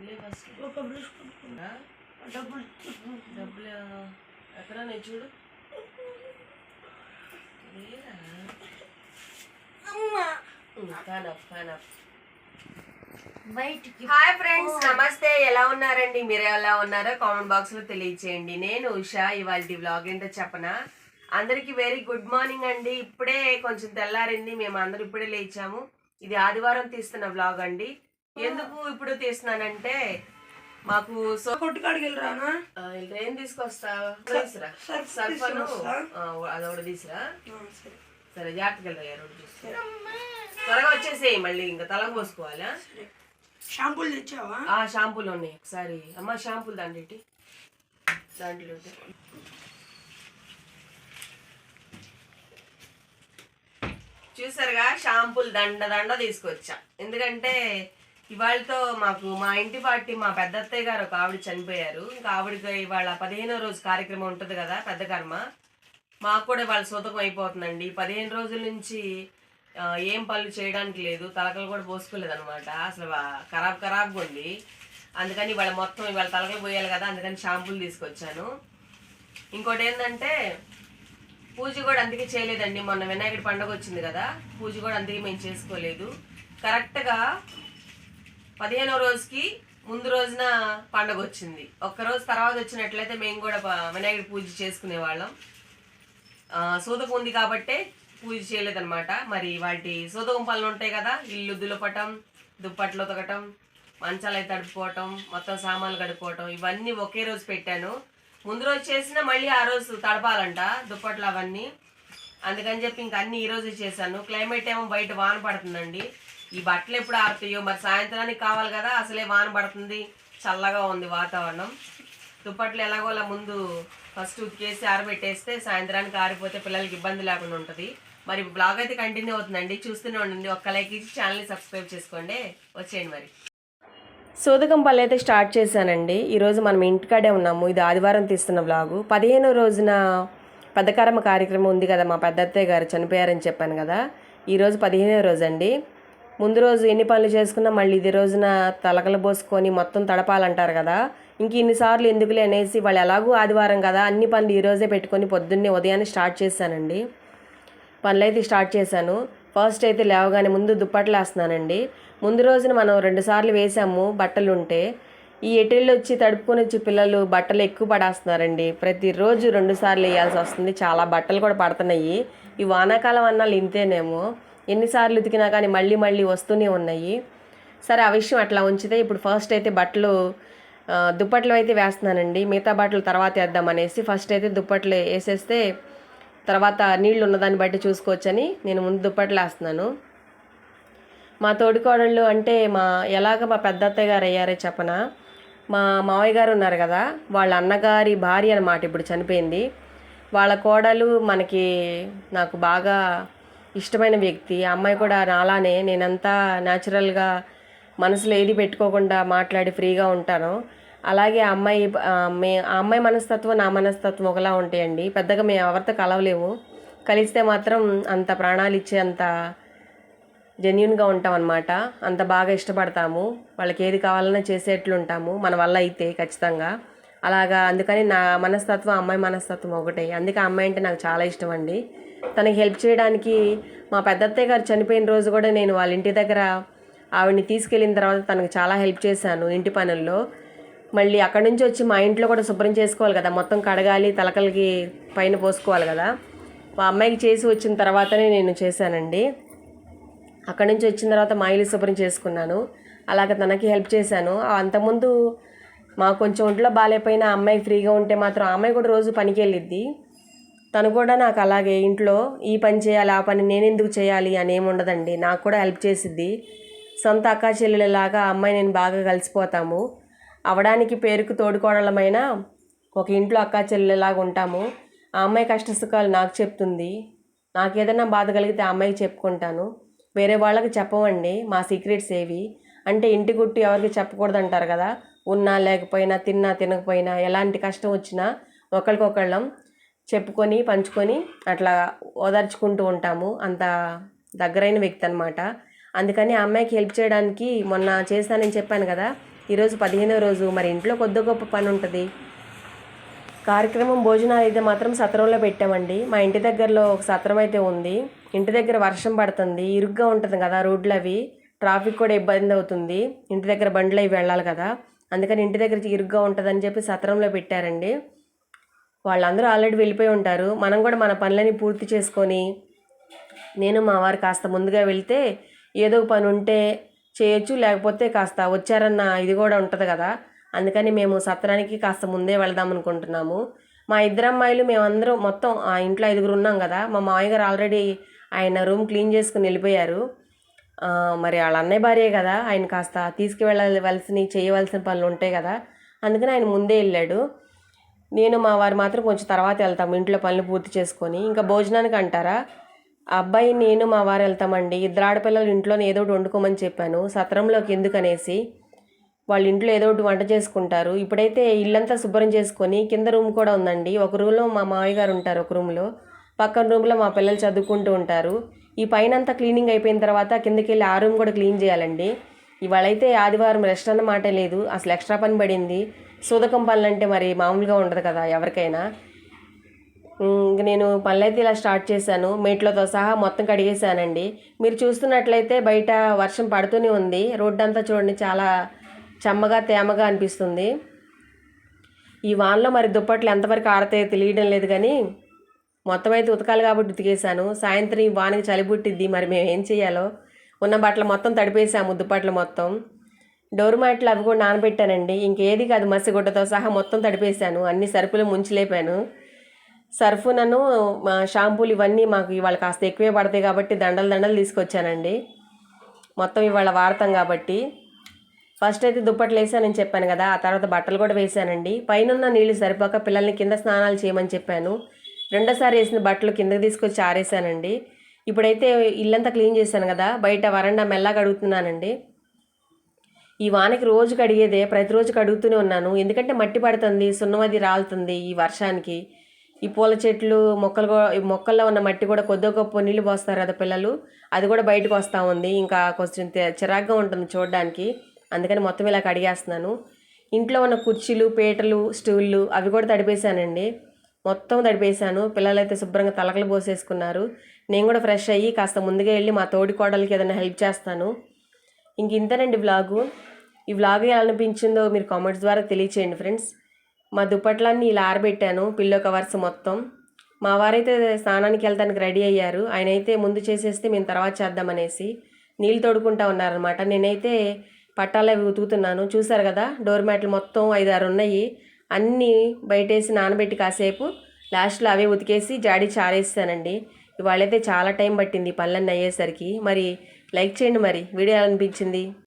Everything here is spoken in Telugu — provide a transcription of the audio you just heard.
ఒక బ్రష్ డబ్బులు డబ్బులు ఎక్కడ నేను చూడు హాయ్ ఫ్రెండ్స్ నమస్తే. ఎలా ఉన్నారండి? మీరు ఎలా ఉన్నారో కామెంట్ బాక్స్లో తెలియచేయండి. నేను ఉషా ఇవాళ బ్లాగ్ ఏంటో చెప్పనా? అందరికి వెరీ గుడ్ మార్నింగ్ అండి. ఇప్పుడే కొంచెం తెల్లారింది. మేము అందరూ ఇప్పుడే లేచాము. ఇది ఆదివారం తీస్తున్న వ్లాగ్ అండి. ఎందుకు ఇప్పుడు తీస్తున్నానంటే మాకు సో కొట్టుకాడికి వెళ్ళరానా ఇలా ఏం తీసుకొస్తా? తీసురా సర్ఫ్ సర్ఫను. అదొకటి తీసురా. సరే. సరే జాగ్రత్తగా వెళ్ళరా రెండు చూసి త్వరగా వచ్చేసేయి మళ్ళీ ఇంకా తలకు పోసుకోవాలా? షాంపూలు తెచ్చావా? ఆ షాంపూలు ఉన్నాయి. ఒకసారి అమ్మ షాంపూలు దాంట్లో. దాంట్లో. చూసారుగా షాంపూలు దండ దండ తీసుకొచ్చా. ఎందుకంటే ఇవాళతో మాకు మా ఇంటి పార్టీ మా పెద్ద అత్తయ్య గారు ఒక ఆవిడ చనిపోయారు. ఇంకా ఆవిడకి ఇవాళ పదిహేనో రోజు కార్యక్రమం ఉంటుంది కదా పెద్ద కర్మ. మాకు కూడా ఇవాళ సూతకం అయిపోతుందండి. పదిహేను రోజుల నుంచి ఏం పనులు చేయడానికి లేదు. తలకలు కూడా పోసుకోలేదు అనమాట అసలు ఖరాబ్ ఖరాబ్గా ఉంది అందుకని ఇవాళ మొత్తం ఇవాళ తలకలు పోయాలి కదా అందుకని షాంపూలు తీసుకొచ్చాను. ఇంకోటి ఏంటంటే పూజ కూడా అందుకే చేయలేదండి. మొన్న వినాయకుడి పండుగ వచ్చింది కదా పూజ కూడా అందుకే మేము చేసుకోలేదు. కరెక్ట్గా పదిహేనో రోజుకి ముందు రోజున పండగ వచ్చింది ఒక్క రోజు తర్వాత వచ్చినట్లయితే మేము కూడా వినాయకుడి పూజ చేసుకునే వాళ్ళం సూతకం ఉంది కాబట్టే పూజ చేయలేదన్నమాట. మరి వాటి సూతకం పనులు ఉంటాయి కదా ఇల్లు దులపటం దుప్పట్లు ఉతకటం మంచాలు తడుపుకోవటం మొత్తం సామాన్లు కడుక్కోవటం ఇవన్నీ ఒకే రోజు పెట్టాను. ముందు రోజు చేసినా మళ్ళీ ఆ రోజు తడపాలంట దుప్పట్లు అవన్నీ. అందుకని చెప్పి ఇంక అన్ని ఈరోజు చేశాను. క్లైమేట్ ఏమో బయట వాన పడుతుందండి. ఈ బట్టలు ఎప్పుడు ఆరుతాయో మరి సాయంత్రానికి కావాలి కదా అసలే వాన పడుతుంది చల్లగా ఉంది వాతావరణం. దుప్పట్లు ఎలాగోలా ముందు ఫస్ట్ ఉతికేసి ఆరబెట్టేస్తే సాయంత్రానికి ఆరిపోతే పిల్లలకి ఇబ్బంది లేకుండా ఉంటుంది. మరి బ్లాగ్ అయితే కంటిన్యూ అవుతుందండి చూస్తూనే ఉండండి. ఒక్క లైక్ ఇచ్చి ఛానల్ని సబ్స్క్రైబ్ చేసుకోండి. వచ్చేయండి మరి. సోదకం పళ్ళు అయితే స్టార్ట్ చేశానండి. ఈరోజు మనం ఇంటికాడే ఉన్నాము. ఇది ఆదివారం తీస్తున్న బ్లాగు పదిహేనో రోజున పెద్దకారమ్మ కార్యక్రమం ఉంది కదా మా పెద్దత్తయ్య గారు చనిపోయారని చెప్పాను కదా. ఈరోజు పదిహేనో రోజు అండి ముందు రోజు ఎన్ని పనులు చేసుకున్నా మళ్ళీ ఇది రోజున తలకలు పోసుకొని మొత్తం తడపాలంటారు కదా. ఇంక ఇన్నిసార్లు ఎందుకులే అనేసి వాళ్ళు ఎలాగూ ఆదివారం కదా అన్ని పనులు ఈ రోజే పెట్టుకొని పొద్దున్నే ఉదయాన్నే స్టార్ట్ చేశానండి. పనులైతే స్టార్ట్ చేశాను. ఫస్ట్ అయితే లేవగానే ముందు దుప్పట్లు వేస్తున్నానండి. ముందు రోజున మనం రెండుసార్లు వేసాము బట్టలు ఉంటే ఈ ఎటిళ్ళు వచ్చి తడుపుకొని వచ్చి పిల్లలు బట్టలు ఎక్కువ పడేస్తున్నారండి. ప్రతిరోజు రెండుసార్లు వేయాల్సి వస్తుంది. చాలా బట్టలు కూడా పడుతున్నాయి. ఈ వానాకాలం అన్నాళ్ళు ఇంతేనేమో. ఎన్నిసార్లు ఉతికినా కానీ మళ్ళీ మళ్ళీ వస్తూనే ఉన్నాయి. సరే ఆ విషయం అట్లా ఉంచితే ఇప్పుడు ఫస్ట్ అయితే బట్టలు దుప్పట్లు అయితే వేస్తున్నానండి. మిగతా బట్టలు తర్వాత వేద్దామనేసి ఫస్ట్ అయితే దుప్పట్లు వేసేస్తే తర్వాత నీళ్ళు ఉన్నదాన్ని బట్టి చూసుకోవచ్చని నేను ముందు దుప్పట్లు వేస్తున్నాను. మా తోడికోడళ్ళు అంటే మా ఎలాగ మా పెద్దత్తయ్య గారు అయ్యారే చెప్పనా? మా మావయ్య గారు ఉన్నారు కదా వాళ్ళ అన్నగారి భార్య అన్నమాట ఇప్పుడు చనిపోయింది. వాళ్ళ కోడలు మనకి నాకు బాగా ఇష్టమైన వ్యక్తి. ఆ అమ్మాయి కూడా నాలానే నేనంతా న్యాచురల్గా మనసులో ఏది పెట్టుకోకుండా మాట్లాడి ఫ్రీగా ఉంటాను. అలాగే ఆ అమ్మాయి మే ఆ అమ్మాయి మనస్తత్వం నా మనస్తత్వం ఒకలా ఉంటాయండి. పెద్దగా మేము ఎవరితో కలవలేము. కలిస్తే మాత్రం అంత ప్రాణాలు ఇచ్చే అంత జెన్యున్గా ఉంటాం అనమాట అంత బాగా ఇష్టపడతాము. వాళ్ళకి ఏది కావాలన్నా చేసేట్లు ఉంటాము మన వల్ల అయితే ఖచ్చితంగా. అలాగా అందుకని నా మనస్తత్వం అమ్మాయి మనస్తత్వం ఒకటే. అందుకే ఆ అమ్మాయి అంటే నాకు చాలా ఇష్టం అండి తనకి హెల్ప్ చేయడానికి మా పెద్దత్తయ్య గారు చనిపోయిన రోజు కూడా నేను వాళ్ళ ఇంటి దగ్గర ఆవిడని తీసుకెళ్ళిన తర్వాత తనకు చాలా హెల్ప్ చేశాను ఇంటి పనుల్లో. మళ్ళీ అక్కడి నుంచి వచ్చి మా ఇంట్లో కూడా శుభ్రం చేసుకోవాలి కదా. మొత్తం కడగాలి తలకలకి పైన పోసుకోవాలి కదా. మా అమ్మాయికి చేసి వచ్చిన తర్వాతనే నేను చేశానండి. అక్కడి నుంచి వచ్చిన తర్వాత మా ఇల్లు శుభ్రం చేసుకున్నాను. అలాగ తనకి హెల్ప్ చేశాను. అంతకుముందు మా కొంచెం ఒంట్లో బాగాలేకపోయినా అమ్మాయి ఫ్రీగా ఉంటే మాత్రం అమ్మాయి కూడా రోజు పనికి వెళ్ళిద్ది తను కూడా నాకు అలాగే ఇంట్లో ఈ పని చేయాలి ఆ పని నేను ఎందుకు చేయాలి అని ఏమి ఉండదండి. నాకు కూడా హెల్ప్ చేసిద్ది. సొంత అక్కా చెల్లెలలాగా ఆ అమ్మాయి నేను బాగా కలిసిపోతాము. అవడానికి పేరుకు తోడుకోవడమైన ఒక ఇంట్లో అక్కా చెల్లెలలాగా ఉంటాము. ఆ అమ్మాయి కష్ట సుఖాలు నాకు చెప్తుంది. నాకు ఏదైనా బాధ కలిగితే ఆ అమ్మాయికి చెప్పుకుంటాను. వేరే వాళ్ళకి చెప్పవండి మా సీక్రెట్స్ ఏవి? అంటే ఇంటి గుట్టు ఎవరికి చెప్పకూడదు అంటారు కదా. ఉన్నా లేకపోయినా తిన్నా తినకపోయినా ఎలాంటి కష్టం వచ్చినా ఒకరికొకళ్ళం చెప్పుకొని పంచుకొని అట్లా ఓదార్చుకుంటూ ఉంటాము. అంత దగ్గరైన వ్యక్తి అనమాట అందుకని ఆ అమ్మాయికి హెల్ప్ చేయడానికి మొన్న చేశానని చెప్పాను కదా. ఈరోజు పదిహేనో రోజు. మరి ఇంట్లో కొద్ద గొప్ప పని ఉంటుంది. కార్యక్రమం భోజనాలు అయితే మాత్రం సత్రంలో పెట్టామండి. మా ఇంటి దగ్గరలో ఒక సత్రం అయితే ఉంది. ఇంటి దగ్గర వర్షం పడుతుంది. ఇరుగ్గా ఉంటుంది కదా రోడ్లు అవి ట్రాఫిక్ కూడా ఇబ్బంది అవుతుంది. ఇంటి దగ్గర బండ్లు అవి వెళ్ళాలి కదా. అందుకని ఇంటి దగ్గర ఇరుగ్గా ఉంటుందని చెప్పి సత్రంలో పెట్టారండి. వాళ్ళందరూ ఆల్రెడీ వెళ్ళిపోయి ఉంటారు. మనం కూడా మన పనులని పూర్తి చేసుకొని నేను మా వారు కాస్త ముందుగా వెళ్తే ఏదో పని ఉంటే చేయొచ్చు లేకపోతే కాస్త వచ్చారన్న ఇది కూడా ఉంటుంది కదా. అందుకని మేము సత్రానికి కాస్త ముందే వెళదాం అనుకుంటున్నాము. మా ఇద్దరు అమ్మాయిలు మేమందరం మొత్తం ఆ ఇంట్లో ఐదుగురు ఉన్నాం కదా. మా మామయ్య గారు ఆల్రెడీ ఆయన రూమ్ క్లీన్ చేసుకుని వెళ్ళిపోయారు. మరి వాళ్ళ అన్నయ్య భార్యే కదా. ఆయన కాస్త తీసుకువెళ్ళవలసినవి చేయవలసిన పనులు ఉంటాయి కదా. అందుకని ఆయన ముందే వెళ్ళాడు. నేను మా వారు మాత్రం కొంచెం తర్వాత వెళ్తాము ఇంట్లో పనులు పూర్తి చేసుకొని. ఇంకా భోజనానికి అంటారా? అబ్బాయి నేను మా వారు వెళ్తామండి. ఇద్దరు ఆడపిల్లలు ఇంట్లోనే ఏదో ఒకటి వండుకోమని చెప్పాను. సత్రంలోకి ఎందుకనేసి వాళ్ళ ఇంట్లో ఏదో ఒకటి వంట చేసుకుంటారు. ఇప్పుడైతే ఇల్లంతా శుభ్రం చేసుకొని కింద రూమ్ కూడా ఉందండి. ఒక రూమ్లో మా మామయ్య గారు ఉంటారు. ఒక రూమ్లో. పక్కన రూమ్లో మా పిల్లలు చదువుకుంటూ ఉంటారు. ఈ పైన అంతా క్లీనింగ్ అయిపోయిన తర్వాత కిందకి వెళ్ళి ఆ రూమ్ కూడా క్లీన్ చేయాలండి. ఇవాళైతే ఆదివారం రెస్ట్ అన్న మాట లేదు. అసలు ఎక్స్ట్రా పని పడింది. సూదకం పనులు అంటే మరి మామూలుగా ఉండదు కదా ఎవరికైనా. ఇంక నేను పనులైతే ఇలా స్టార్ట్ చేశాను. మేట్లతో సహా మొత్తం కడిగేశానండి. మీరు చూస్తున్నట్లయితే బయట వర్షం పడుతూనే ఉంది. రోడ్డు అంతా చూడండి చాలా చెమ్మగా తేమగా అనిపిస్తుంది. ఈ వానలో మరి దుప్పట్లు ఎంతవరకు ఆడతాయో తెలియడం లేదు కానీ మొత్తం అయితే ఉతకాలి కాబట్టి ఉతికేసాను సాయంత్రం ఈ వానకి చలిబుట్టిద్ది మరి మేము ఏం చేయాలో? ఉన్న బట్టలు మొత్తం తడిపేసాము దుప్పట్లు మొత్తం. డోర్ మ్యాట్లు అవి కూడా నానబెట్టానండి. ఇంకేది కాదు మసిగుడ్డతో సహా మొత్తం తడిపేశాను. అన్ని సరుకులు ముంచిలేపాను. సర్ఫు నన్ను మా షాంపూలు ఇవన్నీ మాకు ఇవాళ కాస్త ఎక్కువే పడతాయి కాబట్టి దండలు దండలు తీసుకొచ్చానండి. మొత్తం ఇవాళ వాడతాం కాబట్టి. ఫస్ట్ అయితే దుప్పట్లు వేసానని చెప్పాను కదా ఆ తర్వాత బట్టలు కూడా వేసానండి పైన నీళ్ళు సరిపోక పిల్లల్ని కింద స్నానాలు చేయమని చెప్పాను. రెండోసారి వేసిన బట్టలు కిందకి తీసుకొచ్చి ఆరేసానండి. ఇప్పుడైతే ఇల్లంతా క్లీన్ చేశాను కదా బయట వరండా మెల్లగా కడుగుతున్నానండి. ఈ వానకి రోజు కడిగేదే ప్రతిరోజు కడుగుతూనే ఉన్నాను. ఎందుకంటే మట్టి పడుతుంది సున్నమది రాలుతుంది ఈ వర్షానికి. ఈ పూల చెట్లు మొక్కలు కూడా- మొక్కల్లో ఉన్న మట్టి కూడా కొద్దిగా గొప్ప నీళ్ళు పోస్తారు కదా పిల్లలు. అది కూడా బయటకు వస్తూ ఉంది. ఇంకా కొంచెం చిరాగ్గా ఉంటుంది చూడడానికి. అందుకని మొత్తం ఇలా కడిగేస్తున్నాను. ఇంట్లో ఉన్న కుర్చీలు పీటలు స్టూళ్ళు అవి కూడా తడిపేశానండి. మొత్తం తడిపేశాను పిల్లలైతే శుభ్రంగా తలకలు పోసేసుకున్నారు. నేను కూడా ఫ్రెష్ అయ్యి కాస్త ముందుగా వెళ్ళి మా తోడి కోడలికి ఏదైనా హెల్ప్ చేస్తాను. ఇంక ఇంతేనండి వ్లాగు. ఈ వ్లాగ్ ఎలా అనిపించిందో మీరు కామెంట్స్ ద్వారా తెలియచేయండి ఫ్రెండ్స్. మా దుప్పట్లన్నీ ఇలా ఆరబెట్టాను పిల్లో కవర్స్ మొత్తం. మా వారైతే స్నానానికి వెళ్తానికి రెడీ అయ్యారు. ఆయన అయితే ముందు చేసేస్తే మేము తర్వాత చేద్దామనేసి నీళ్ళు తోడుకుంటా ఉన్నారనమాట నేనైతే పట్టాలు అవి ఉతుకుతున్నాను. చూసారు కదా డోర్ మ్యాట్లు మొత్తం ఐదు ఆరు ఉన్నాయి. అన్నీ బయటేసి నానబెట్టి కాసేపు లాస్ట్లో అవే ఉతికేసి జాడి చారేస్తానండి ఇవాళైతే చాలా టైం పట్టింది ఈ పనులన్నీ అయ్యేసరికి. మరి లైక్ చేయండి మరి. వీడియో ఎలా అనిపించింది?